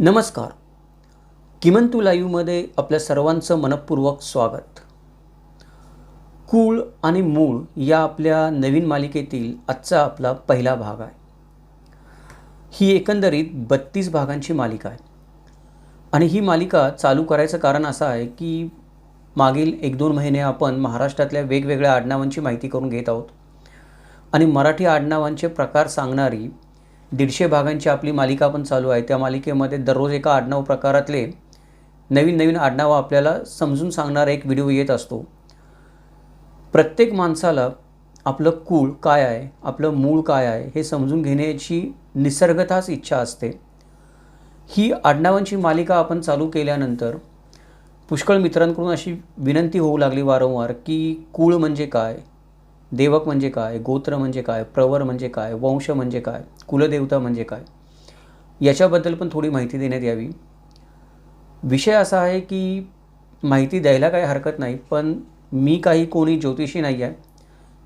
नमस्कार. किमंतू लाईव्हमध्ये आपल्या सर्वांचं मनपूर्वक स्वागत. कूळ आणि मूळ या आपल्या नवीन मालिकेतील आजचा आपला पहिला भाग आहे. ही एकंदरीत बत्तीस भागांची मालिका आहे. आणि ही मालिका चालू करायचं कारण असं आहे की मागील एक दोन महिने आपण महाराष्ट्रातल्या वेगवेगळ्या आडनावांची माहिती करून घेत आहोत. आणि मराठी आडनावांचे प्रकार सांगणारी दीडशे भागांची आपली मालिका पण चालू आहे. त्या मालिकेमध्ये दररोज एका आडनाव प्रकारातले नवीन नवीन आडनावं आपल्याला समजून सांगणारा एक व्हिडिओ येत असतो. प्रत्येक माणसाला आपलं कुळ काय आहे आपलं मूळ काय आहे हे समजून घेण्याची निसर्गताच इच्छा असते. ही आडनावांची मालिका आपण चालू केल्यानंतर पुष्कळ मित्रांकडून अशी विनंती होऊ लागली वारंवार की कुळ म्हणजे काय? देवक म्हणजे काय गोत्र म्हणजे काय प्रवर म्हणजे काय वंश म्हणजे काय कुलदेवता म्हणजे काय? याच्याबद्दल पण थोडी माहिती देण्यात यावी. विषय असा आहे की माहिती द्यायला काही हरकत नाही पण मी काही कोणी ज्योतिषी नाही आहे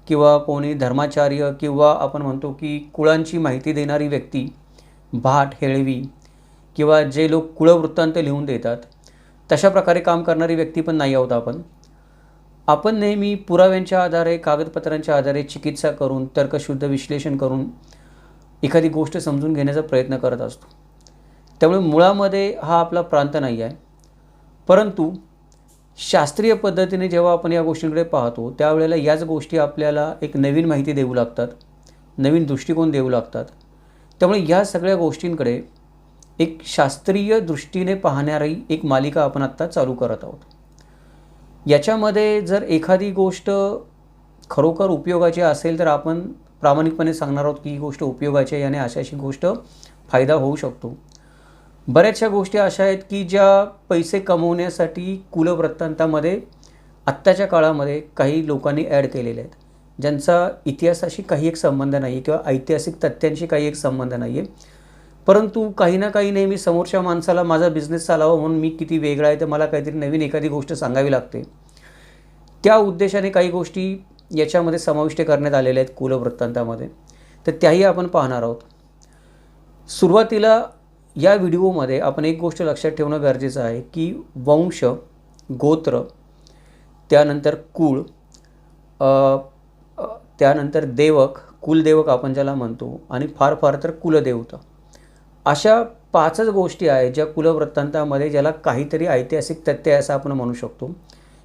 किंवा कोणी धर्माचार्य किंवा आपण म्हणतो की कुळांची माहिती देणारी व्यक्ती भाट हेळवी किंवा जे लोक कुळवृत्तांत लिहून देतात तशा प्रकारे काम करणारी व्यक्ती पण नाही आहोत आपण. आपण नेहमी पुराव्यांच्या आधारे कागदपत्रांच्या आधारे चिकित्सा करून तर्कशुद्ध विश्लेषण करून एखादी गोष्ट समजून घेण्याचा प्रयत्न करत असतो. त्यामुळे मुळामध्ये हा आपला प्रांत नाही आहे. परंतु शास्त्रीय पद्धतीने जेव्हा आपण या गोष्टींकडे पाहतो त्यावेळेला याच गोष्टी आपल्याला एक नवीन माहिती देऊ लागतात नवीन दृष्टिकोन देऊ लागतात. त्यामुळे या सगळ्या गोष्टींकडे एक शास्त्रीय दृष्टीने पाहणारी एक मालिका आपण आत्ता चालू करत आहोत. याच्यामध्ये जर एखादी गोष्ट खरोखर उपयोगाची असेल तर आपण प्रामाणिकपणे सांगणार आहोत की ही गोष्ट उपयोगाची आहे आणि अशा अशी गोष्ट फायदा होऊ शकतो. बऱ्याचशा गोष्टी अशा आहेत की ज्या पैसे कमवण्यासाठी कुलवृत्तांतामध्ये आत्ताच्या काळामध्ये काही लोकांनी ॲड केलेल्या आहेत. ज्यांचा इतिहासाशी काही एक संबंध नाही आहे किंवा ऐतिहासिक तथ्यांशी काही एक संबंध नाही आहे परंतु काही ना काही नेहमी समोरच्या माणसाला माझा बिझनेस चालावा म्हणून मी किती वेगळा आहे तर मला काहीतरी नवीन एखादी गोष्ट सांगावी लागते. त्या उद्देशाने काही गोष्टी याच्यामध्ये समाविष्ट करण्यात आलेल्या आहेत कुलवृत्तांतामध्ये तर त्याही आपण पाहणार आहोत. सुरुवातीला या व्हिडिओमध्ये आपण एक गोष्ट लक्षात ठेवणं गरजेचं आहे की वंश गोत्र त्यानंतर कुळ त्यानंतर देवक कुलदेवक आपण ज्याला म्हणतो आणि फार फार तर कुलदेवता. अशा पाचच गोष्टी आहेत ज्या कुलवृत्तांतामध्ये ज्याला काहीतरी ऐतिहासिक तथ्य आहे असं आपण म्हणू शकतो.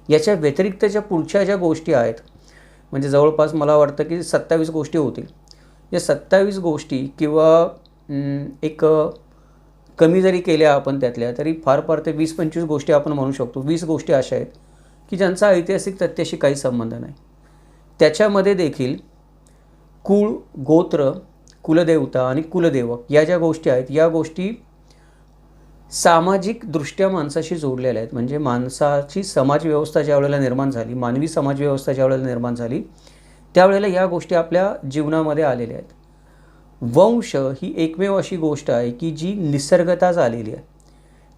याच्या व्यतिरिक्त ज्या पुढच्या ज्या गोष्टी आहेत म्हणजे जवळपास मला वाटतं की सत्तावीस गोष्टी होतील. या सत्तावीस गोष्टी किंवा एक कमी जरी केल्या आपण त्यातल्या तरी फार फार ते वीस पंचवीस गोष्टी आपण म्हणू शकतो. वीस गोष्टी अशा आहेत की ज्यांचा ऐतिहासिक तथ्याशी काही संबंध नाही. त्याच्यामध्ये देखील कुळ गोत्र कुलदेवता आणि कुलदेवक या ज्या गोष्टी आहेत या गोष्टी सामाजिकदृष्ट्या माणसाशी जोडलेल्या आहेत. म्हणजे माणसाची समाजव्यवस्था ज्या वेळेला निर्माण झाली मानवी समाजव्यवस्था ज्या वेळेला निर्माण झाली त्यावेळेला या गोष्टी आपल्या जीवनामध्ये आलेल्या आहेत. वंश ही एकमेव अशी गोष्ट आहे की जी निसर्गताच आलेली आहे.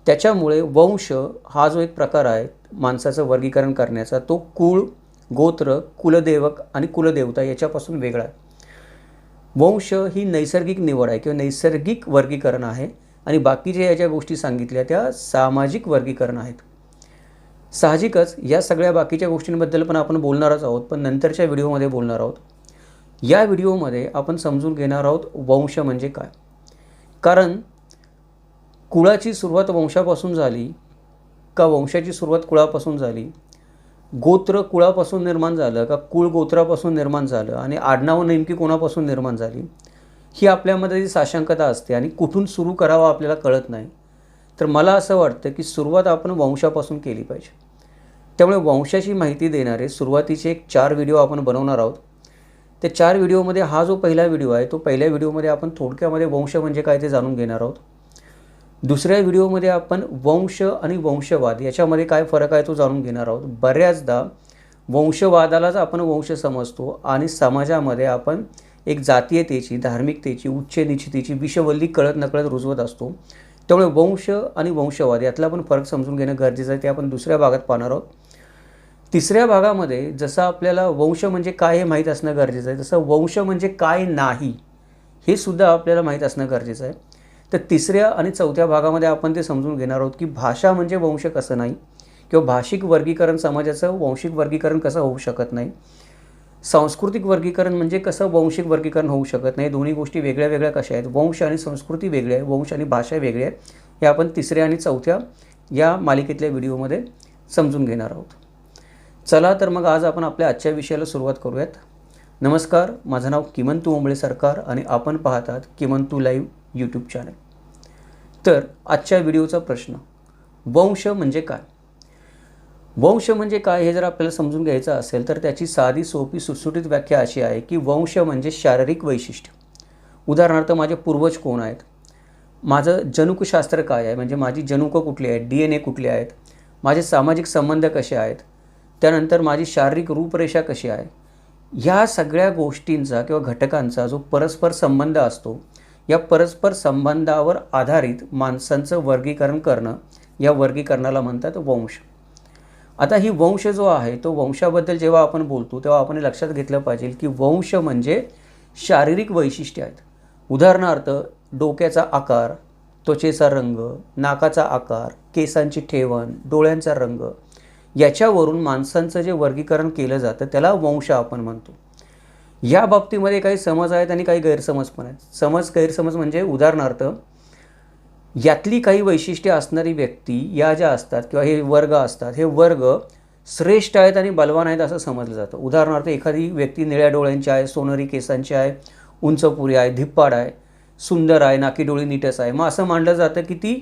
त्याच्यामुळे वंश हा जो एक प्रकार आहे माणसाचं वर्गीकरण करण्याचा तो कुळ गोत्र कुलदेवक आणि कुलदेवता याच्यापासून वेगळा आहे. वंश ही नैसर्गिक निवड आहे किंवा नैसर्गिक वर्गीकरण आहे. आणि बाकीच्या या ज्या गोष्टी सांगितल्या त्या सामाजिक वर्गीकरण आहेत. साहजिकच या सगळ्या बाकीच्या गोष्टींबद्दल पण आपण बोलणारच आहोत पण नंतरच्या व्हिडिओमध्ये बोलणार आहोत. या व्हिडिओमध्ये आपण समजून घेणार आहोत वंश म्हणजे काय. कारण कुळाची सुरुवात वंशापासून झाली का वंशाची सुरुवात कुळापासून झाली? गोत्र कुळापासून निर्माण झालं का कुळ गोत्रापासून निर्माण झालं आणि आडनावं नेमकी कोणापासून निर्माण झाली? ही आपल्यामध्ये जी साशंकता असते आणि कुठून सुरू करावं आपल्याला कळत नाही. तर मला असं वाटतं की सुरुवात आपण वंशापासून केली पाहिजे. त्यामुळे वंशाची माहिती देणारे सुरुवातीचे एक चार व्हिडिओ आपण बनवणार आहोत. त्या चार व्हिडिओमध्ये हा जो पहिला व्हिडिओ आहे तो पहिल्या व्हिडिओमध्ये आपण थोडक्यामध्ये वंश म्हणजे काय ते जाणून घेणार आहोत. दुसऱ्या व्हिडिओमध्ये आपण वंश आणि वंशवाद याच्यामध्ये काय फरक आहे तो जाणून घेणार आहोत. बऱ्याचदा वंशवादालाच आपण वंश समजतो आणि समाजामध्ये आपण एक जातीयतेची धार्मिकतेची उच्च निश्चितीची विषवल्ली कळत नकळत रुजवत असतो. त्यामुळे वंश आणि वंशवाद यातला पण फरक समजून घेणं गरजेचं आहे ते आपण दुसऱ्या भागात पाहणार आहोत. तिसऱ्या भागामध्ये जसं आपल्याला वंश म्हणजे काय हे माहीत असणं गरजेचं आहे तसं वंश म्हणजे काय नाही हे सुद्धा आपल्याला माहीत असणं गरजेचं आहे. तर तिसऱ्या आणि चौथ्या भागामध्ये आपण ते समजून घेणार आहोत की भाषा म्हणजे वंश कसं नाही किंवा भाषिक वर्गीकरण समाजाचं वंशिक वर्गीकरण कसं होऊ शकत नाही. सांस्कृतिक वर्गीकरण म्हणजे कसं वंशिक वर्गीकरण होऊ शकत नाही. दोन्ही गोष्टी वेगळ्या वेगळ्या कशा आहेत? वंश आणि संस्कृती वेगळी आहे. वंश आणि भाषा वेगळी आहे. हे आपण तिसऱ्या आणि चौथ्या या मालिकेतल्या व्हिडिओमध्ये समजून घेणार आहोत. चला तर मग आज आपण आपल्या आजच्या विषयाला सुरुवात करूयात. नमस्कार माझं नाव किमंतू ओंबळे सरकार आणि आपण पाहतात किमंतू लाईव्ह यूट्यूब चॅनल तर आजच्या व्हिडिओचा प्रश्न वंश म्हणजे काय? वंश म्हणजे काय हे जर आपल्याला समजून घ्यायचं असेल तर त्याची साधी सोपी सुटसुटीत व्याख्या अशी आहे की वंश म्हणजे शारीरिक वैशिष्ट्य. उदाहरणार्थ माझे पूर्वज कोण आहेत? माझं जनुकशास्त्र काय आहे? म्हणजे माझी जनुकं कुठली आहेत? डी एन ए कुठले आहेत? माझे सामाजिक संबंध कसे आहेत? त्यानंतर माझी शारीरिक रूपरेषा कशी आहे? ह्या सगळ्या गोष्टींचा किंवा घटकांचा जो परस्पर संबंध असतो या परस्पर संबंधावर आधारित माणसांचं वर्गीकरण करणं या वर्गीकरणाला म्हणतात वंश. आता ही वंश जो आहे तो वंशाबद्दल जेव्हा आपण बोलतो तेव्हा आपण लक्षात घेतलं पाहिजे की वंश म्हणजे शारीरिक वैशिष्ट्य आहेत. उदाहरणार्थ डोक्याचा आकार त्वचेचा रंग नाकाचा आकार केसांची ठेवण डोळ्यांचा रंग याच्यावरून माणसांचं जे वर्गीकरण केलं जातं त्याला वंश आपण म्हणतो. या बाबतीमध्ये काही समज आहेत आणि काही गैरसमज पण आहेत. समज गैरसमज म्हणजे उदाहरणार्थ यातली काही वैशिष्ट्ये असणारी व्यक्ती या ज्या असतात किंवा हे वर्ग असतात हे वर्ग श्रेष्ठ आहेत आणि बलवान आहेत असं समजलं जातं. उदाहरणार्थ एखादी व्यक्ती निळ्या डोळ्यांची आहे सोनेरी केसांची आहे उंचपुरी आहे धिप्पाड आहे सुंदर आहे नाकी डोळी नीटस आहे. मग असं मानलं जातं की ती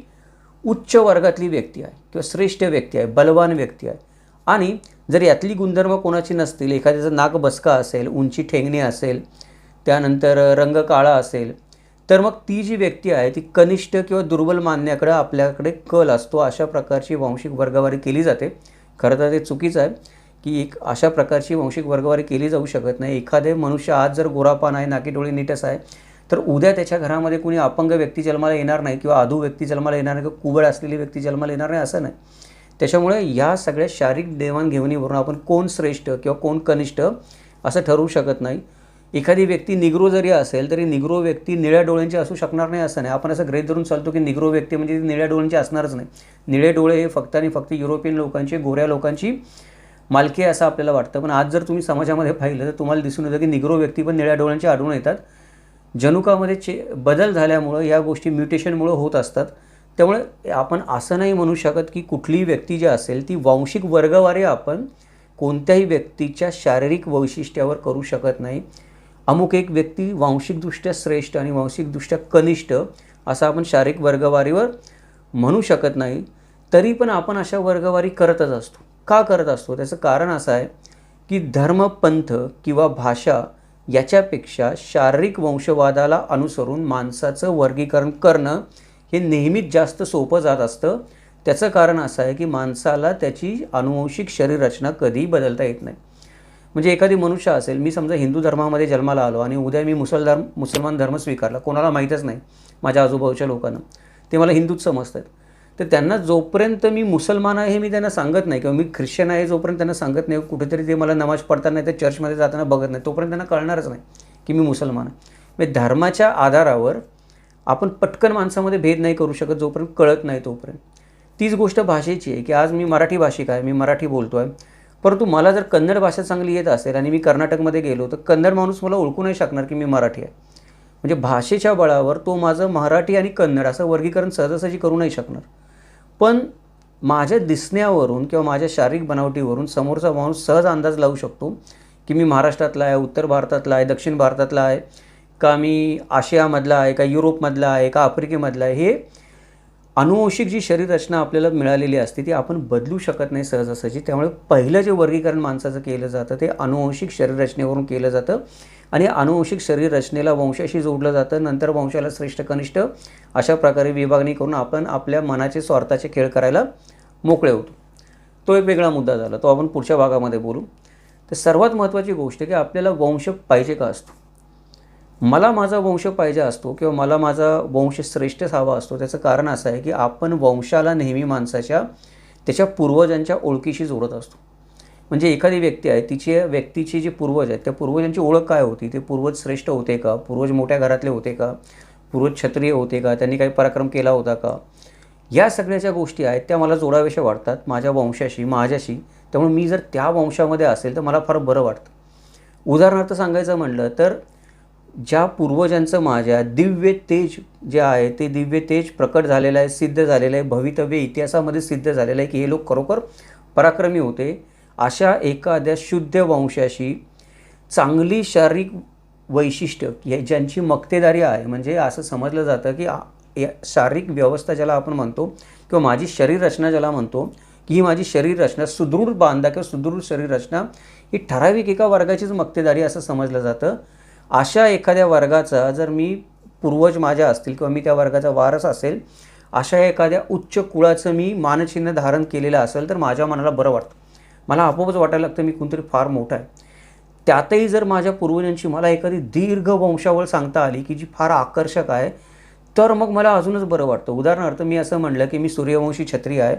उच्च वर्गातली व्यक्ती आहे किंवा श्रेष्ठ व्यक्ती आहे बलवान व्यक्ती आहे. आणि जर यातली गुणधर्म कोणाची नसतील एखाद्याचं नाक बसका असेल उंची ठेंगणी असेल त्यानंतर रंग काळा असेल तर मग ती जी व्यक्ती आहे ती कनिष्ठ किंवा दुर्बल मानण्याकडे आपल्याकडे कल असतो. अशा प्रकारची वांशिक वर्गवारी केली जाते. खरं तर ते चुकीचं आहे की एक अशा प्रकारची वांशिक वर्गवारी केली जाऊ शकत नाही. एखादे मनुष्य आज जर गोरापान आहे नाकी डोळे नीटस आहे तर उद्या त्याच्या घरामध्ये कुणी अपंग व्यक्ती जन्माला येणार नाही किंवा आधू व्यक्ती जन्माला येणार नाही किंवा कुबळ असलेली व्यक्ती जन्माला येणार नाही असं नाही. त्याच्यामुळे या सगळ्या शारीरिक देवाणघेवाणीवरून आपण कोण श्रेष्ठ किंवा कोण कनिष्ठ असं ठरवू शकत नाही. एखादी व्यक्ती निग्रो जरी असेल तरी निग्रो व्यक्ती निळ्या डोळ्यांची असू शकणार नाही असं नाही. आपण असं ग्रहित धरून चालतो की निग्रो व्यक्ती म्हणजे ती निळ्या डोळ्यांची असणारच नाही. निळे डोळे हे फक्त आणि फक्त युरोपियन लोकांची गोऱ्या लोकांची मालकी आहे असं आपल्याला वाटतं. पण आज जर तुम्ही समाजामध्ये पाहिलं तर तुम्हाला दिसून येतं की निग्रो व्यक्ती पण निळ्या डोळ्यांची आढळून येतात. जनुकामध्ये चे बदल झाल्यामुळं या गोष्टी म्युटेशनमुळं होत असतात. त्यामुळे आपण असं नाही म्हणू शकत की कुठलीही व्यक्ती जी असेल ती वांशिक वर्गवारी आपण कोणत्याही व्यक्तीच्या शारीरिक वैशिष्ट्यावर करू शकत नाही. अमुक एक व्यक्ती वांशिकदृष्ट्या श्रेष्ठ आणि वांशिकदृष्ट्या कनिष्ठ असं आपण शारीरिक वर्गवारीवर म्हणू शकत नाही. तरी पण आपण अशा वर्गवारी करतच असतो. का करत असतो? त्याचं कारण असं आहे की धर्म पंथ किंवा भाषा याच्यापेक्षा शारीरिक वंशवादाला अनुसरून माणसाचं वर्गीकरण करणं हे नेहमीच जास्त सोपं जात असतं. त्याचं कारण असं आहे की माणसाला त्याची अनुवंशिक शरीररचना कधीही बदलता येत नाही. म्हणजे एखादी मनुष्य असेल मी समजा हिंदू धर्मामध्ये जन्माला आलो आणि उद्या मी मुसलधर्म मुसलमान धर्म स्वीकारला कोणाला माहीतच नाही माझ्या आजूबाजूच्या लोकांना. ते मला हिंदूच समजतात. तर त्यांना जोपर्यंत मी मुसलमान आहे हे मी त्यांना सांगत नाही किंवा मी ख्रिश्चन आहे जोपर्यंत त्यांना सांगत नाही कुठेतरी ते मला नमाज पडताना नाही तर चर्चमध्ये जाताना बघत नाही तोपर्यंत त्यांना कळणारच नाही की मी मुसलमान आहे. म्हणजे धर्माच्या आधारावर आपण पटकन माणसामध्ये भेद नाही करू शकत जोपर्यंत कळत नाही तोपर्यंत. तीच गोष्ट भाषेची आहे की आज मी मराठी भाषिक आहे मी मराठी बोलतो आहे परंतु मला जर कन्नड भाषा चांगली येत असेल आणि मी कर्नाटकमध्ये गेलो तर कन्नड माणूस मला ओळखू नाही शकणार की मी मराठी आहे. म्हणजे भाषेच्या बळावर तो माझं मराठी आणि कन्नड असं वर्गीकरण सहजासहजी करू नाही शकणार. पण माझ्या दिसण्यावरून किंवा माझ्या शारीरिक बनावटीवरून समोरचा माणूस सहज अंदाज लावू शकतो की मी महाराष्ट्रातला आहे उत्तर भारतातला आहे दक्षिण भारतातला आहे का मी आशियामधला आहे का युरोपमधला आहे का आफ्रिकेमधला आहे हे अनुवंशिक जी शरीर रचना आपल्याला मिळालेली असते ती आपण बदलू शकत नाही सहजासहजी. त्यामुळे पहिलं जे वर्गीकरण माणसाचं केलं जातं ते अनुवंशिक शरीर रचनेवरून केलं जातं. आणि अनुवंशिक शरीर रचनेला वंशाशी जोडलं जातं नंतर वंशाला श्रेष्ठ कनिष्ठ अशा प्रकारे विभागणी करून आपण आपल्या मनाचे स्वार्थाचे खेळ करायला मोकळे होतो. तो एक वेगळा मुद्दा झाला. तो आपण पुढच्या भागामध्ये बोलू. तर सर्वात महत्त्वाची गोष्ट की आपल्याला वंश पाहिजे का असतो? मला माझा वंश पाहिजे असतो किंवा मला माझा वंश श्रेष्ठच हवा असतो त्याचं कारण असं आहे की आपण वंशाला नेहमी माणसाच्या त्याच्या पूर्वजांच्या ओळखीशी जोडत असतो. म्हणजे एखादी व्यक्ती आहे तिची व्यक्तीची जी पूर्वज आहेत त्या पूर्वजांची ओळख काय होती? ते पूर्वज श्रेष्ठ होते का? पूर्वज मोठ्या घरातले होते का? पूर्वज क्षत्रिय होते का? त्यांनी काही पराक्रम केला होता का? या सगळ्या ज्या गोष्टी आहेत त्या मला जोडाव्याशा वाटतात माझ्या वंशाशी माझ्याशी. त्यामुळे मी जर त्या वंशामध्ये असेल तर मला फार बरं वाटतं. उदाहरणार्थ सांगायचं म्हणलं तर ज्या पूर्वजांचं माझ्या दिव्य तेज जे आहे ते दिव्य तेज प्रकट झालेलं आहे सिद्ध झालेलं आहे भवितव्य इतिहासामध्ये सिद्ध झालेलं आहे की हे लोक खरोखर पराक्रमी होते. अशा एखाद्या शुद्ध वंशाशी चांगली शारीरिक वैशिष्ट्य हे ज्यांची मक्तेदारी आहे म्हणजे असं समजलं जातं की या शारीरिक व्यवस्था ज्याला आपण म्हणतो किंवा माझी शरीर रचना ज्याला म्हणतो की ही माझी शरीर रचना सुदृढ बांधा किंवा सुदृढ शरीर रचना ही ठराविक एका वर्गाचीच मक्तेदारी असं समजलं जातं. अशा एखाद्या वर्गाचा जर मी पूर्वज माझ्या असतील किंवा मी त्या वर्गाचा वारस असेल अशा एखाद्या उच्च कुळाचं मी मानचिन्ह धारण केलेलं असेल तर माझ्या मनाला बरं वाटतं. मला आपोआपच वाटायला लागतं मी कोणतरी फार मोठा आहे. त्यातही जर माझ्या पूर्वजांची मला एखादी दीर्घ वंशावळ सांगता आली की जी फार आकर्षक आहे तर मग मला अजूनच बरं वाटतं. उदाहरणार्थ मी असं म्हणलं की मी सूर्यवंशी छत्री आहे.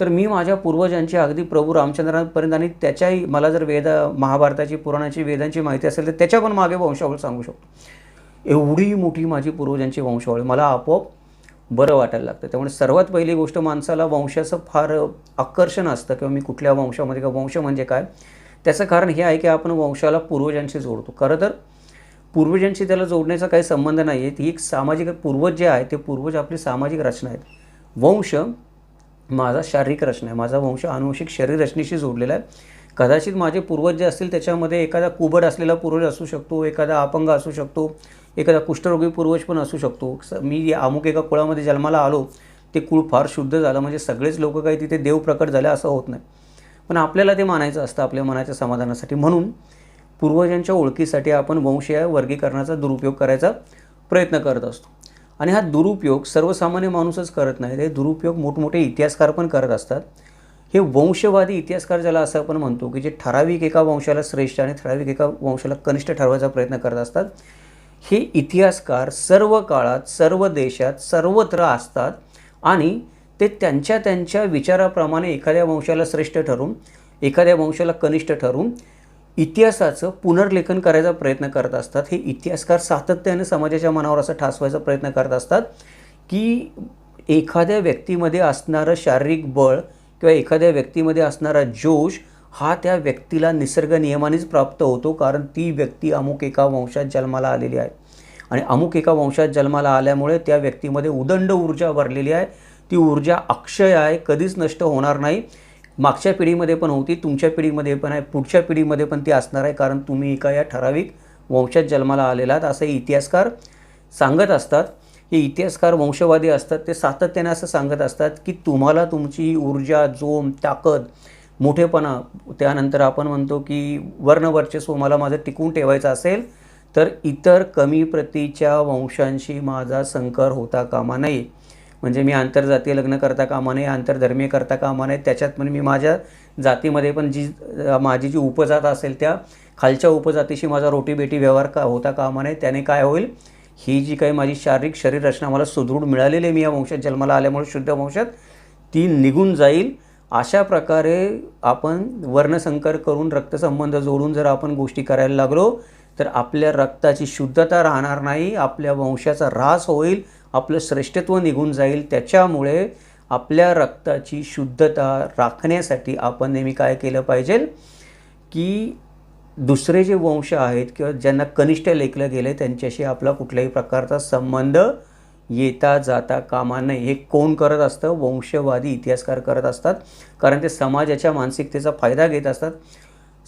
तर मी माझ्या पूर्वजांची अगदी प्रभू रामचंद्रांपर्यंत आणि त्याच्याही मला जर वेद महाभारताची पुराणाची वेदांची माहिती असेल तर त्याच्या पण मागे वंशावळ सांगू शकतो. एवढी मोठी माझी पूर्वजांची वंशावळ मला आपोआप बरं वाटायला लागतं. त्यामुळे सर्वात पहिली गोष्ट माणसाला वंशाचं फार आकर्षण असतं किंवा मी कुठल्या वंशामध्ये किंवा वंश म्हणजे काय? त्याचं कारण हे आहे की आपण वंशाला पूर्वजांशी जोडतो. खरं तर पूर्वजांशी त्याला जोडण्याचा काही संबंध नाही आहे ती एक सामाजिक पूर्वज जे आहे ते पूर्वज आपली सामाजिक रचना आहेत. वंश माझा शारीरिक रचना आहे. माझा वंश आनुवंशिक शरीर रचनेशी जोडलेला आहे. कदाचित माझे पूर्वज जे असतील त्याच्यामध्ये एखादा कुबड असलेला पूर्वज असू शकतो एखादा अपंग असू शकतो एखादा कुष्ठरोगी पूर्वज पण असू शकतो. स- मी अमुक एका कुळामध्ये जन्माला आलो ते कुळ फार शुद्ध झालं. म्हणजे सगळेच लोक काही तिथे देव प्रकट झाले असं होत नाही. पण आपल्याला ते मानायचं असतं आपल्या मनाच्या समाधानासाठी. म्हणून पूर्वजांच्या ओळखीसाठी आपण वंश या वर्गीकरणाचा दुरुपयोग करायचा प्रयत्न करत असतो. आणि हा दुरुपयोग सर्वसामान्य माणूसच करत नाही. हे दुरुपयोग मोठमोठे इतिहासकार पण करत असतात. हे वंशवादी इतिहासकार ज्याला असं आपण म्हणतो की जे ठराविक एका वंशाला श्रेष्ठ आणि ठराविक एका वंशाला कनिष्ठ ठरवायचा प्रयत्न करत असतात. हे इतिहासकार सर्व काळात सर्व देशात सर्वत्र असतात आणि ते त्यांच्या त्यांच्या विचाराप्रमाणे एखाद्या वंशाला श्रेष्ठ ठरून एखाद्या वंशाला कनिष्ठ ठरून इतिहासाचं पुनर्लेखन करायचा प्रयत्न करत असतात. हे इतिहासकार सातत्याने समाजाच्या मनावर असं ठासवायचा प्रयत्न करत असतात की एखाद्या व्यक्तीमध्ये असणारं शारीरिक बळ किंवा एखाद्या व्यक्तीमध्ये असणारा जोश हा त्या व्यक्तीला निसर्ग नियमानेच प्राप्त होतो कारण ती व्यक्ती अमुक एका वंशात जन्माला आलेली आहे. आणि अमुक एका वंशात जन्माला आल्यामुळे त्या व्यक्तीमध्ये उदंड ऊर्जा भरलेली आहे. ती ऊर्जा अक्षय आहे कधीच नष्ट होणार नाही. मागच्या पिढीमध्ये पण होती तुमच्या पिढीमध्ये पण आहे पुढच्या पिढीमध्ये पण ती असणार आहे कारण तुम्ही एका या ठराविक वंशात जन्माला आलेला आहात असं इतिहासकार सांगत असतात. हे इतिहासकार वंशवादी असतात ते सातत्याने असं सांगत असतात की तुम्हाला तुमची ऊर्जा जोम ताकद मोठेपणा त्यानंतर आपण म्हणतो की वर्णवर्चस्व मला माझं टिकवून ठेवायचं असेल तर इतर कमी प्रतीच्या वंशांशी माझा संकर होता कामा नये. म्हणजे मी आंतरजातीय लग्न करता कामा नये आंतरधर्मीय करता कामा नये. त्याच्यात पण मी माझ्या जातीमध्ये पण जी माझी जी उपजात असेल त्या खालच्या उपजातीशी माझा रोटीबेटी व्यवहार का होता कामा नये. त्याने काय होईल? ही जी काही माझी शारीरिक शरीर रचना मला सुदृढ मिळालेली आहे मी या वंशात जन्माला आल्यामुळे शुद्ध वंशात ती निघून जाईल. अशा प्रकारे आपण वर्णसंकर करून रक्तसंबंध जोडून जर आपण गोष्टी करायला लागलो तर आपल्या रक्ताची शुद्धता राहणार नाही आपल्या वंशाचा ऱ्हास होईल. आपलं श्रेष्ठत्व निघून जाईल. त्याच्यामुळे आपल्या रक्ताची शुद्धता राखण्यासाठी आपण नेहमी काय केलं पाहिजे? की दुसरे जे वंश आहेत किंवा ज्यांना कनिष्ठ लेखलं गेलं त्यांच्याशी आपला कुठल्याही प्रकारचा संबंध येता जाता कामा नये. हे कोण करत असतं? वंशवादी इतिहासकार करत असतात. कारण ते समाजाच्या मानसिकतेचा फायदा घेत असतात.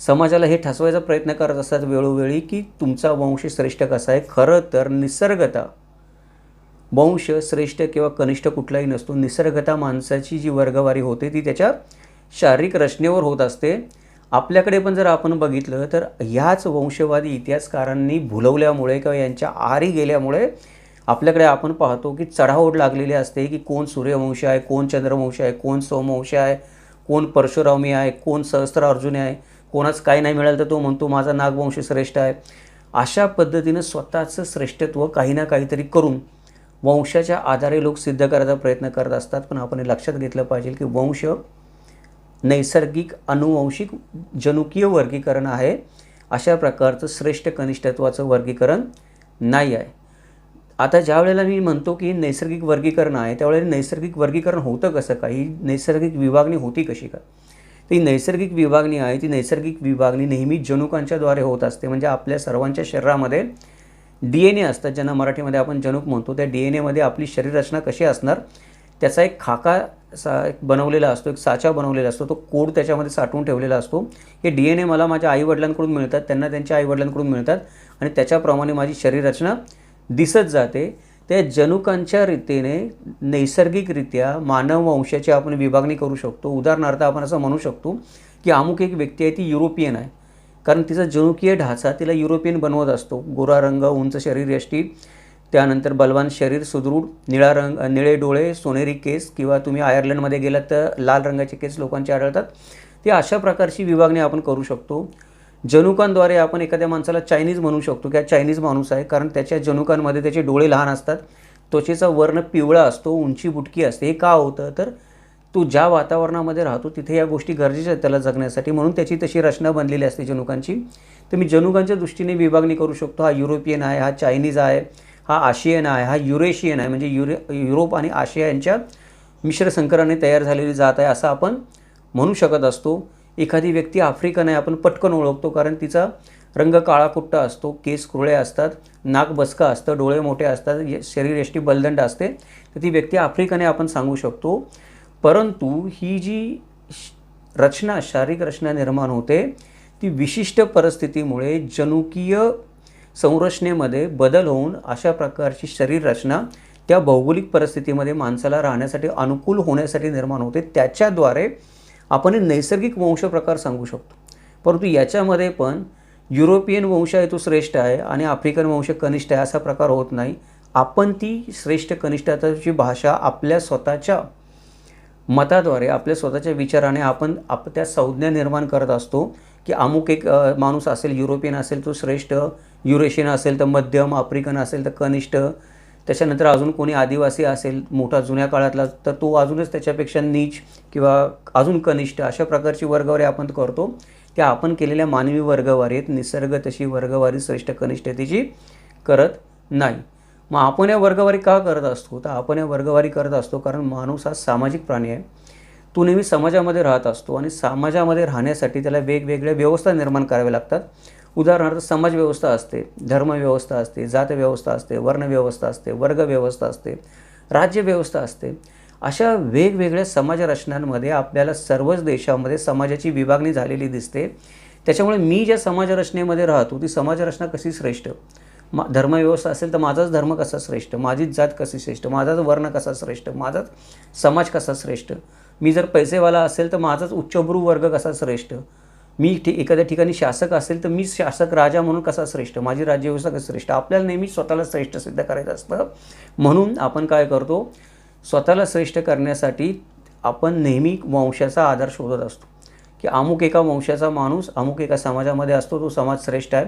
समाजाला हे ठसवायचा प्रयत्न करत असतात वेळोवेळी की तुमचा वंश श्रेष्ठ कसा आहे? खरं तर निसर्गता. वंश श्रेष्ठ किंवा कनिष्ठ कुठलाही नसतो निसर्गता माणसाची जी वर्गवारी होते ती त्याच्या शारीरिक रचनेवर होत असते. आपल्याकडे पण जर आपण बघितलं तर ह्याच वंशवादी इतिहासकारांनी भुलवल्यामुळे किंवा यांच्या आहारी गेल्यामुळे आपल्याकडे आपण पाहतो की चढाओढ लागलेली असते की कोण सूर्यवंश आहे कोण चंद्रवंश आहे कोण सोमवंश आहे कोण परशुरामी आहे कोण सहस्त्र अर्जुन आहे कोणाच काही नाही मिळालं तर तो म्हणतो माझा नागवंश श्रेष्ठ आहे. अशा पद्धतीनं स्वतःचं श्रेष्ठत्व काही ना काहीतरी करून वंशाच्या आधारे लोक सिद्ध करायचा प्रयत्न करत असतात पण आपण हे लक्षात घेतलं पाहिजे की वंश नैसर्गिक अनुवंशिक जनुकीय वर्गीकरण आहे. अशा प्रकारचं श्रेष्ठ कनिष्ठत्वाचं वर्गीकरण नाही आहे. आता ज्या वेळेला मी म्हणतो की नैसर्गिक वर्गीकरण आहे त्यावेळेला नैसर्गिक वर्गीकरण होतं कसं काही नैसर्गिक विभागणी होती कशी का? ती नैसर्गिक विभागणी आहे ती नैसर्गिक विभागणी नेहमी जनुकांच्याद्वारे होत असते. म्हणजे आपल्या सर्वांच्या शरीरामध्ये डी एन ए असतात ज्यांना मराठीमध्ये आपण जनुक म्हणतो त्या डी एन एमध्ये आपली शरीररचना कशी असणार त्याचा एक खाका सा एक बनवलेला असतो एक साचा बनवलेला असतो तो कोड त्याच्यामध्ये साठवून ठेवलेला असतो. हे डी एन ए मला माझ्या आईवडिलांकडून मिळतात त्यांना त्यांच्या आईवडिलांकडून मिळतात आणि त्याच्याप्रमाणे माझी शरीररचना दिसत जाते. त्या जनुकांच्या रीतीने नैसर्गिकरित्या मानव वंशाची आपण विभागणी करू शकतो. उदाहरणार्थ आपण असं म्हणू शकतो की अमुक एक व्यक्ती आहे ती युरोपियन आहे. कारण तिचा जनुकीय ढाचा तिला युरोपियन बनवत असतो. गोरा रंग उंच शरीर यष्टी. त्यानंतर बलवान शरीर सुदृढ निळा रंग निळे डोळे सोनेरी केस किंवा तुम्ही आयर्लंडमध्ये गेलात तर लाल रंगाचे केस लोकांचे आढळतात. ती अशा प्रकारची विभागणी आपण करू शकतो. जनुकांद्वारे आपण एखाद्या माणसाला चायनीज म्हणू शकतो की हा चायनीज माणूस आहे कारण त्याच्या जनुकांमध्ये त्याचे डोळे लहान असतात. त्वचेचा वर्ण पिवळा असतो उंची बुटकी असते. हे का होतं? तर तो ज्या वातावरणामध्ये राहतो तिथे या गोष्टी गरजेच्या आहेत त्याला जगण्यासाठी. म्हणून त्याची तशी रचना बनलेली असते जनुकांची. तर मी जनुकांच्या दृष्टीने विभागणी करू शकतो. हा युरोपियन आहे हा चायनीज आहे हा आशियन आहे हा युरेशियन आहे. म्हणजे युरे युरोप आणि आशिया यांच्या मिश्र संकराने तयार झालेली जात आहे असं आपण म्हणू शकत असतो. एखादी व्यक्ती आफ्रिकन आहे आपण पटकन ओळखतो कारण तिचा रंग काळा कुट्टा असतो केस कुरळे असतात नाक बसका असतं डोळे मोठे असतात शरीर यष्टी बलदंड असते. तर ती व्यक्ती आफ्रिकन आहे आपण सांगू शकतो. परंतु ही जी श- रचना शारीरिक रचना निर्माण होते ती विशिष्ट परिस्थितीमुळे जनुकीय संरचनेमध्ये बदल होऊन अशा प्रकारची शरीर रचना त्या भौगोलिक परिस्थितीमध्ये माणसाला राहण्यासाठी अनुकूल होण्यासाठी निर्माण होते. त्याच्याद्वारे आपण हे नैसर्गिक वंशप्रकार सांगू शकतो. परंतु याच्यामध्ये पण युरोपियन वंश आहे तो श्रेष्ठ आहे आणि आफ्रिकन वंश कनिष्ठ आहे असा प्रकार होत नाही. आपण ती श्रेष्ठ कनिष्ठाची भाषा आपल्या स्वतःच्या मताद्वारे आपल्या स्वतःच्या विचाराने आपण आप त्या संज्ञा निर्माण करत असतो की अमुक एक माणूस असेल युरोपियन असेल तो श्रेष्ठ युरेशियन असेल तर मध्यम आफ्रिकन असेल तर कनिष्ठ. त्याच्यानंतर अजून कोणी आदिवासी असेल मोठा जुन्या काळातला तर तो अजूनच त्याच्यापेक्षा नीच किंवा अजून कनिष्ठ अशा प्रकारची वर्गवारी आपण करतो. त्या आपण केलेल्या मानवी वर्गवारीत निसर्ग तशी वर्गवारी श्रेष्ठ कनिष्ठतेची करत नाही. मग आपण या वर्गवारी का करत असतो? तर आपण या वर्गवारी करत असतो कारण माणूस हा सामाजिक प्राणी आहे. तो नेहमी समाजामध्ये राहत असतो आणि समाजामध्ये राहण्यासाठी त्याला वेगवेगळ्या व्यवस्था निर्माण कराव्या लागतात. उदाहरणार्थ समाजव्यवस्था असते धर्म व्यवस्था असते जातव्यवस्था असते वर्णव्यवस्था असते वर्ग व्यवस्था असते राज्य व्यवस्था असते. अशा वेगवेगळ्या समाजरचनांमध्ये आपल्याला सर्वच देशामध्ये समाजाची विभागणी झालेली दिसते. त्याच्यामुळे मी ज्या समाजरचनेमध्ये राहतो ती समाजरचना कशी श्रेष्ठ? मा धर्मव्यवस्था असेल तर माझाच धर्म कसा श्रेष्ठ? माझीच जात कशी श्रेष्ठ? माझाच वर्ण कसा श्रेष्ठ? माझाच समाज कसा श्रेष्ठ? मी जर पैसेवाला असेल तर माझाच उच्चभ्रू वर्ग कसा श्रेष्ठ? मी ठी एखाद्या ठिकाणी शासक असेल तर मी शासक राजा म्हणून कसा श्रेष्ठ? माझी राज्यव्यवस्था कशी श्रेष्ठ? आपल्याला नेहमी स्वतःला श्रेष्ठ सिद्ध करायचं असतं. म्हणून आपण काय करतो? स्वतःला श्रेष्ठ करण्यासाठी आपण नेहमी वंशाचा आधार शोधत असतो. की अमुक एका वंशाचा माणूस अमुक एका समाजामध्ये असतो तो समाज श्रेष्ठ आहे.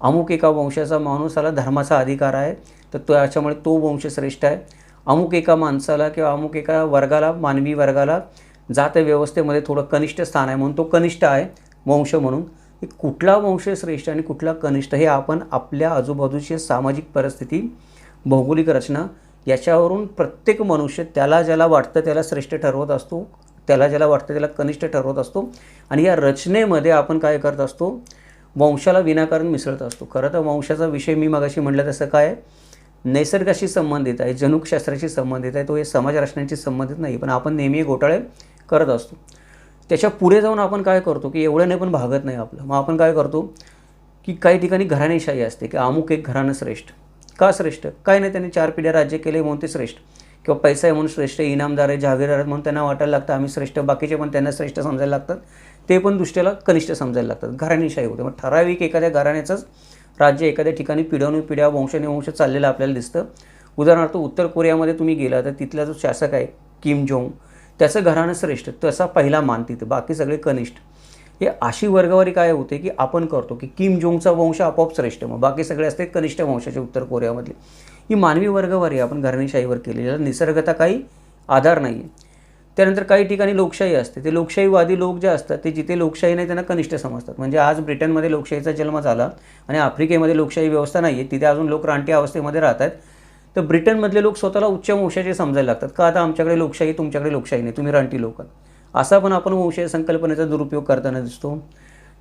अमुक एका वंशाचा माणूसाला धर्माचा अधिकार आहे तर त्याच्यामुळे तो वंश श्रेष्ठ आहे. अमुक एका माणसाला किंवा अमुक एका वर्गाला मानवी वर्गाला जात व्यवस्थेमध्ये थोडं कनिष्ठ स्थान आहे म्हणून तो कनिष्ठ आहे वंश म्हणून. कुठला वंश श्रेष्ठ आणि कुठला कनिष्ठ हे आपण आपल्या आजूबाजूची सामाजिक परिस्थिती भौगोलिक रचना याच्यावरून प्रत्येक मनुष्य त्याला ज्याला वाटतं त्याला श्रेष्ठ ठरवत असतो त्याला ज्याला वाटतं त्याला कनिष्ठ ठरवत असतो. आणि या रचनेमध्ये आपण काय करत असतो वंशाला विनाकारण मिसळत असतो. खरं तर वंशाचा विषय मी मगाशी म्हटलं तसं काय नैसर्गाशी संबंधित आहे जनुकशास्त्राशी संबंधित आहे तो हे समाजरचनेशी संबंधित नाही पण आपण नेहमी घोटाळे करत असतो. त्याच्या पुढे जाऊन आपण काय करतो की एवढं नाही पण भागत नाही आपलं. मग आपण काय करतो की काही ठिकाणी घराणेशाही असते की अमुक एक घराणं श्रेष्ठ. का श्रेष्ठ? काय नाही त्याने चार पिढ्या राज्य केले म्हणून ते श्रेष्ठ. किंवा पैसा आहे म्हणून श्रेष्ठ इनामदार आहे जहागीरदार आहेत म्हणून त्यांना वाटायला लागतं. आम्ही श्रेष्ठ बाकीचे पण त्यांना श्रेष्ठ समजायला लागतात. ते पण दृष्ट्याला कनिष्ठ समजायला लागतात. घराणेशाही होते. मग ठराविक एखाद्या घराण्याचंच राज्य एखाद्या ठिकाणी पिढ्यानुपिढ्या वंशानुवंश चाललेलं आपल्याला दिसतं. उदाहरणार्थ उत्तर कोरियामध्ये तुम्ही गेला तर तिथला जो शासक आहे किम जोंग त्याचं घराणं श्रेष्ठ. तसा पहिला मान तिथं. बाकी सगळे कनिष्ठ. हे अशी वर्गवारी काय होते की आपण करतो की किम जोंगचा वंश आपोआप श्रेष्ठ. मग बाकी सगळे असते कनिष्ठ वंशाचे उत्तर कोरियामधले. ही मानवी वर्गवारी आपण घराणेशाहीवर केली याला निसर्गता काही आधार नाही आहे त्यानंतर काही ठिकाणी लोकशाही असते. ते लोकशाहीवादी लोक जे असतात ते जिथे लोकशाही नाही त्यांना कनिष्ठ समजतात. म्हणजे आज ब्रिटनमध्ये लोकशाहीचा जन्म झाला आणि आफ्रिकेमध्ये लोकशाही व्यवस्था नाही आहे तिथे अजून लोक रानटी अवस्थेमध्ये राहत आहेत तर ब्रिटनमधले लोक स्वतःला उच्च वंशाचे समजायला लागतात. का आता आमच्याकडे लोकशाही तुमच्याकडे लोकशाही नाही? तुम्ही रानटी लोक असा पण आपण वंशीय संकल्पनेचा दुरुपयोग करताना दिसतो.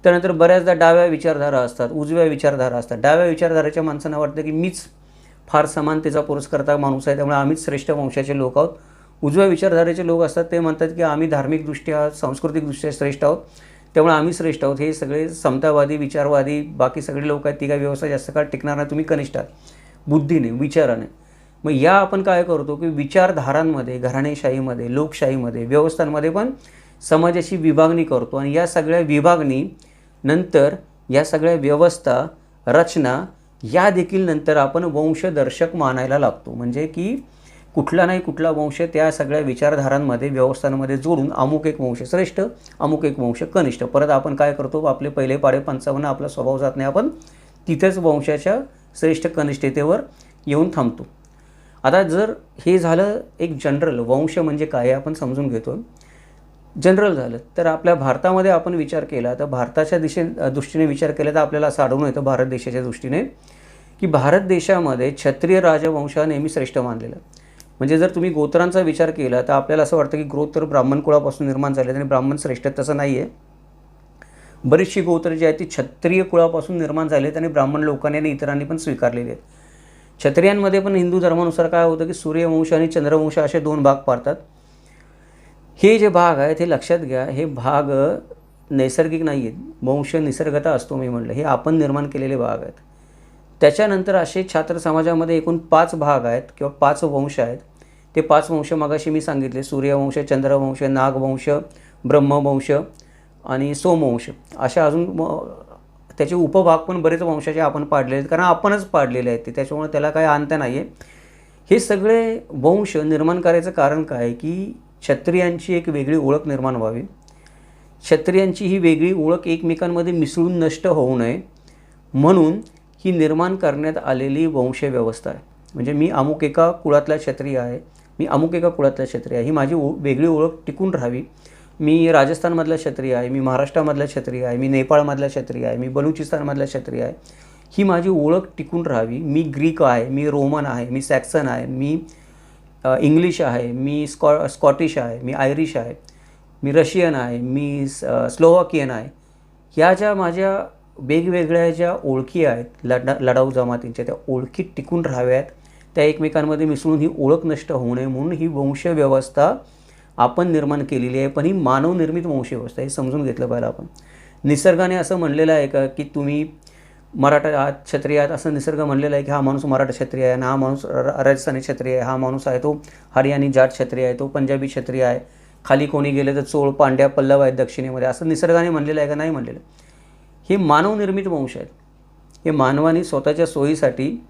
त्यानंतर बऱ्याचदा डाव्या विचारधारा असतात उजव्या विचारधारा असतात. डाव्या विचारधारेच्या माणसांना वाटतं की मीच फार समानतेचा पुरस्कर्ता माणूस आहे त्यामुळे आम्हीच श्रेष्ठ वंशाचे लोक आहोत. उजव्या विचारधारेचे लोक असतात ते म्हणतात की आम्ही धार्मिकदृष्ट्या सांस्कृतिकदृष्ट्या श्रेष्ठ आहोत. त्यामुळे आम्ही श्रेष्ठ आहोत. हे सगळे समतावादी विचारवादी बाकी सगळे लोक आहेत ती काय व्यवस्था जास्त काळ टिकणार नाही. तुम्ही कनिष्ठ आहात बुद्धीने विचाराने. मग या आपण काय करतो की विचारधारांमध्ये घराणेशाहीमध्ये लोकशाहीमध्ये व्यवस्थांमध्ये पण समाजाची विभागणी करतो. आणि या सगळ्या विभागणी नंतर या सगळ्या व्यवस्था रचना या देखील नंतर आपण वंशदर्शक मानायला लागतो. म्हणजे की कुठला नाही कुठला वंश त्या सगळ्या विचारधारांमध्ये व्यवस्थांमध्ये जोडून अमुक एक वंश श्रेष्ठ अमुक एक वंश कनिष्ठ. परत आपण काय करतो? आपले पहिले पाडे पंचावन्न आपला स्वभाव जात नाही. आपण तिथेच वंशाच्या श्रेष्ठ कनिष्ठतेवर येऊन थांबतो. आता जर हे झालं एक जनरल वंश म्हणजे काय आपण समजून घेतो जनरल झालं. तर आपल्या भारतामध्ये आपण विचार केला तर भारताच्या दिशे दृष्टीने विचार केला तर आपल्याला असं आढळून येतं भारत देशाच्या दृष्टीने की भारत देशामध्ये क्षत्रिय राजवंश हा नेहमी श्रेष्ठ मानलेला. म्हणजे जर तुम्ही गोत्रांचा विचार केला तर आपल्याला असं वाटतं की गोत्र ब्राह्मण कुळापासून निर्माण झाले आणि ब्राह्मण श्रेष्ठ तसं नाही आहे बरीचशी गोत्र जी आहेत ती क्षत्रिय कुळापासून निर्माण झाली आहेत आणि ब्राह्मण लोकांनी आणि इतरांनी पण स्वीकारलेली आहेत. क्षत्रियांमध्ये पण हिंदू धर्मानुसार काय होतं की सूर्यवंश आणि चंद्रवंश असे दोन भाग पाडतात. हे जे भाग आहेत हे लक्षात घ्या हे भाग नैसर्गिक नाही आहेत वंश निसर्गता असतो मी म्हटलं हे आपण निर्माण केलेले भाग आहेत. त्याच्यानंतर असे छात्र समाजामध्ये एकूण पाच भाग आहेत किंवा पाच वंश आहेत. ते पाच वंश मगाशी मी सांगितले. सूर्यवंश चंद्रवंश नागवंश ब्रह्मवंश आणि सोमवंश. अशा अजून म- त्याचे उपभाग पण बरेच वंशाचे आपण पाडलेले आहेत. कारण आपणच पाडलेले आहेत ते. त्याच्यामुळे त्याला काही अंत नाही आहे हे सगळे वंश निर्माण करायचं कारण काय आहे की क्षत्रियांची एक वेगळी ओळख निर्माण व्हावी. क्षत्रियांची ही वेगळी ओळख एकमेकांमध्ये मिसळून नष्ट होऊ नये म्हणून ही निर्माण करण्यात आलेली वंशव्यवस्था आहे. म्हणजे मी अमुक एका कुळातला क्षत्रिय आहे मी अमुक एका कुळातला क्षत्रिय आहे ही माझी ओ वेगळी ओळख टिकून राहावी. मी राजस्थानमधला क्षत्रिय आहे मी महाराष्ट्रामधला क्षत्रिय आहे मी नेपाळमधला क्षत्रिय आहे मी बलुचिस्तानमधला क्षत्रिय आहे. ही माझी ओळख टिकून राहावी. मी ग्रीक आहे मी रोमन आहे मी सॅक्सन आहे मी इंग्लिश आहे मी स्कॉ स्कॉटिश आहे मी आयरिश आहे मी रशियन आहे मी स्लोवाकियन आहे. ह्या ज्या माझ्या वेगवेगळ्या ज्या ओळखी आहेत लढा लढाऊ जमातींच्या त्या ओळखी टिकून राहाव्यात त्या एकमेकांमध्ये मिसळून ही ओळख नष्ट होऊ नये म्हणून ही वंशव्यवस्था आपण निर्माण केलेली आहे पण ही मानवनिर्मित वंशव्यवस्था हे समजून घेतलं पाहिजे आपण. निसर्गाने असं म्हणलेलं आहे का की तुम्ही मराठा आहात क्षत्रिय आहेत असं निसर्ग म्हणलेला आहे की हा माणूस मराठा क्षत्रिय आहे आणि हा माणूस र- राजस्थानी क्षत्रिय आहे हा माणूस आहे तो हरियाणी जाट क्षत्रिय आहे तो पंजाबी क्षत्रिय आहे. खाली कोणी गेले तर चोळ पांड्या पल्लव आहेत दक्षिणेमध्ये असं निसर्गाने म्हणलेलं आहे का? नाही म्हणलेलं. हे मानवनिर्मित वंश आहेत. हे मानवाने स्वतःच्या सोयीसाठी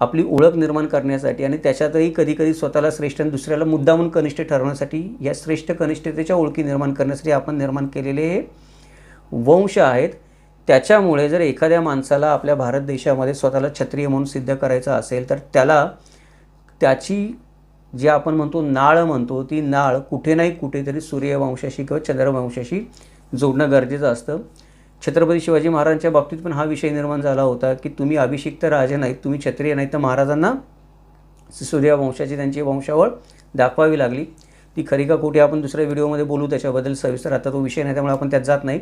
आपली ओळख निर्माण करण्यासाठी आणि त्याच्यातही कधीकधी स्वतःला श्रेष्ठ आणि दुसऱ्याला मुद्दामून कनिष्ठ ठरवण्यासाठी या श्रेष्ठ कनिष्ठतेच्या ओळखी निर्माण करण्यासाठी आपण निर्माण केलेले हे वंश आहेत. त्याच्यामुळे जर एखाद्या माणसाला आपल्या भारत देशामध्ये स्वतःला क्षत्रिय म्हणून सिद्ध करायचं असेल तर त्याला त्याची जे आपण म्हणतो नाळ म्हणतो ती नाळ कुठे नाही कुठेतरी सूर्यवंशाशी किंवा चंद्रवंशाशी जोडणं गरजेचं असतं. छत्रपती शिवाजी महाराजांच्या बाबतीत पण हा विषय निर्माण झाला होता की तुम्ही अभिषिक्त राजे नाहीत तुम्ही क्षत्रिय नाहीत तर महाराजांना सूर्यवंशाची त्यांची वंशावळ दाखवावी लागली. ती खरी का कुठे आपण दुसऱ्या व्हिडिओमध्ये बोलू त्याच्याबद्दल सविस्तर आता तो विषय नाही त्यामुळे आपण त्यात जात नाही.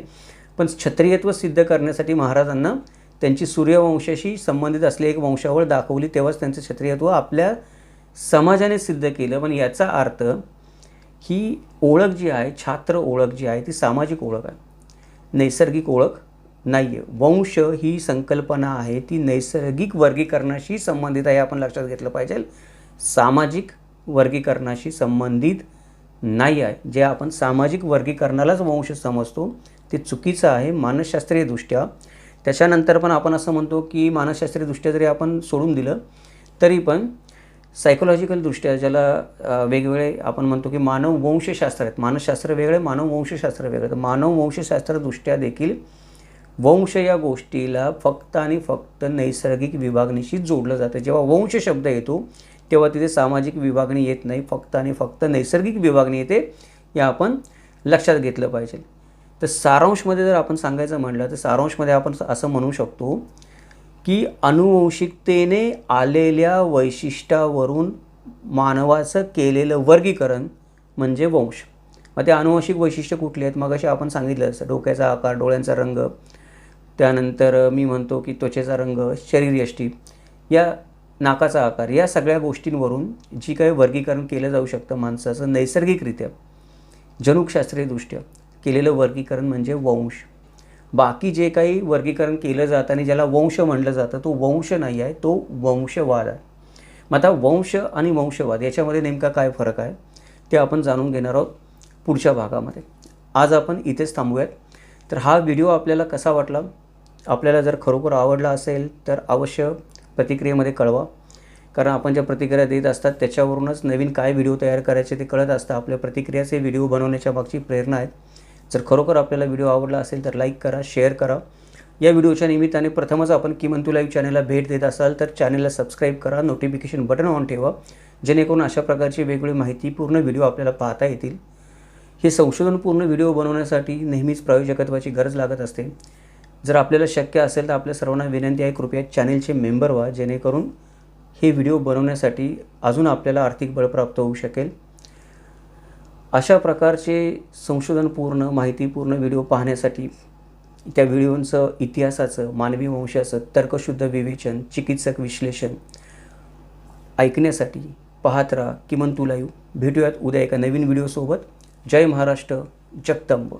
पण क्षत्रियत्व सिद्ध करण्यासाठी महाराजांना त्यांची सूर्यवंशाशी संबंधित असलेली एक वंशावळ दाखवली तेव्हाच त्यांचं क्षत्रियत्व आपल्या समाजाने सिद्ध केलं. पण याचा अर्थ ही ओळख जी आहे छात्र ओळख जी आहे ती सामाजिक ओळख आहे. नैसर्गिक ओळख नाही आहे वंश ही संकल्पना आहे ती नैसर्गिक वर्गीकरणाशी संबंधित आहे आपण लक्षात घेतलं पाहिजे. सामाजिक वर्गीकरणाशी संबंधित नाही आहे. जे आपण सामाजिक वर्गीकरणालाच वंश समजतो ते चुकीचं आहे मानसशास्त्रीयदृष्ट्या त्याच्यानंतर पण आपण असं म्हणतो की मानसशास्त्रीयदृष्ट्या जरी आपण सोडून दिलं तरी पण सायकोलॉजिकलदृष्ट्या ज्याला वेगवेगळे आपण म्हणतो की मानव वंशशास्त्र आहेत. मानसशास्त्र वेगळे मानव वंशशास्त्र वेगळे. तर मानव वंशशास्त्रदृष्ट्या देखील वंश या गोष्टीला फक्त आणि फक्त नैसर्गिक विभागणीशी जोडलं जातं. जेव्हा वंश शब्द येतो तेव्हा तिथे सामाजिक विभागणी येत नाही फक्त आणि फक्त नैसर्गिक विभागणी येते हे आपण लक्षात घेतलं पाहिजे. तर सारांशमध्ये जर आपण सांगायचं म्हटलं तर सारांशमध्ये आपण असं म्हणू शकतो की अनुवंशिकतेने आलेल्या वैशिष्ट्यावरून मानवाचं केलेलं वर्गीकरण म्हणजे वंश. मग ते अनुवंशिक वैशिष्ट्य कुठले आहेत? मग असे आपण सांगितलं असं डोक्याचा आकार डोळ्यांचा रंग त्यानंतर मी म्हणतो की त्वचेचा रंग शरीरयष्टी या नाकाचा आकार या सगळ्या गोष्टींवरून जी काही वर्गीकरण केलं जाऊ शकतं माणसाचं नैसर्गिकरित्या जनुकशास्त्रीयदृष्ट्या केलेलं वर्गीकरण म्हणजे वंश. बाकी जे काही वर्गीकरण केलं जातं आणि ज्याला वंश म्हणलं जातं तो वंश नाही आहे तो वंशवाद आहे. मग आता वंश आणि वंशवाद याच्यामध्ये नेमका काय फरक आहे ते आपण जाणून घेणार आहोत पुढच्या भागामध्ये. आज आपण इथेच थांबूयात. तर हा व्हिडिओ आपल्याला कसा वाटला? आपल्याला जर खरोखर आवडला असेल तर अवश्य प्रतिक्रियेमध्ये कळवा. कारण आपण ज्या प्रतिक्रिया देत असतात त्याच्यावरूनच नवीन काय व्हिडिओ तयार करायचे ते कळत असतं. आपल्या प्रतिक्रियाचे व्हिडिओ बनवण्याच्या मागची प्रेरणा आहेत. जर खरोखर आपल्याला व्हिडिओ आवडला असेल तर लाईक करा शेअर करा. या व्हिडिओच्या निमित्ताने प्रथमच आपण किमंतू लाईव्ह चॅनलला भेट देत असाल तर चॅनलला सबस्क्राईब करा नोटिफिकेशन बटन ऑन ठेवा. जेणेकरून अशा प्रकारची वेगवेगळी माहितीपूर्ण व्हिडिओ आपल्याला पाहता येतील. हे संशोधनपूर्ण व्हिडिओ बनवण्यासाठी नेहमीच प्रायोजकत्वाची गरज लागत असते. जर आपल्याला शक्य असेल तर आपल्या सर्वांना विनंती आहे कृपया चॅनेलचे मेंबर व्हा जेणेकरून हे व्हिडिओ बनवण्यासाठी अजून आपल्याला आर्थिक बळ प्राप्त होऊ शकेल. अशा प्रकारचे संशोधनपूर्ण माहितीपूर्ण व्हिडिओ पाहण्यासाठी त्या व्हिडिओंचं इतिहासाचं मानवी वंशाचं तर्कशुद्ध विवेचन चिकित्सक विश्लेषण ऐकण्यासाठी पाहत राहा. किमंतू लाईव्ह. भेटूयात उद्या एका नवीन व्हिडिओसोबत. जय महाराष्ट्र जगदंब.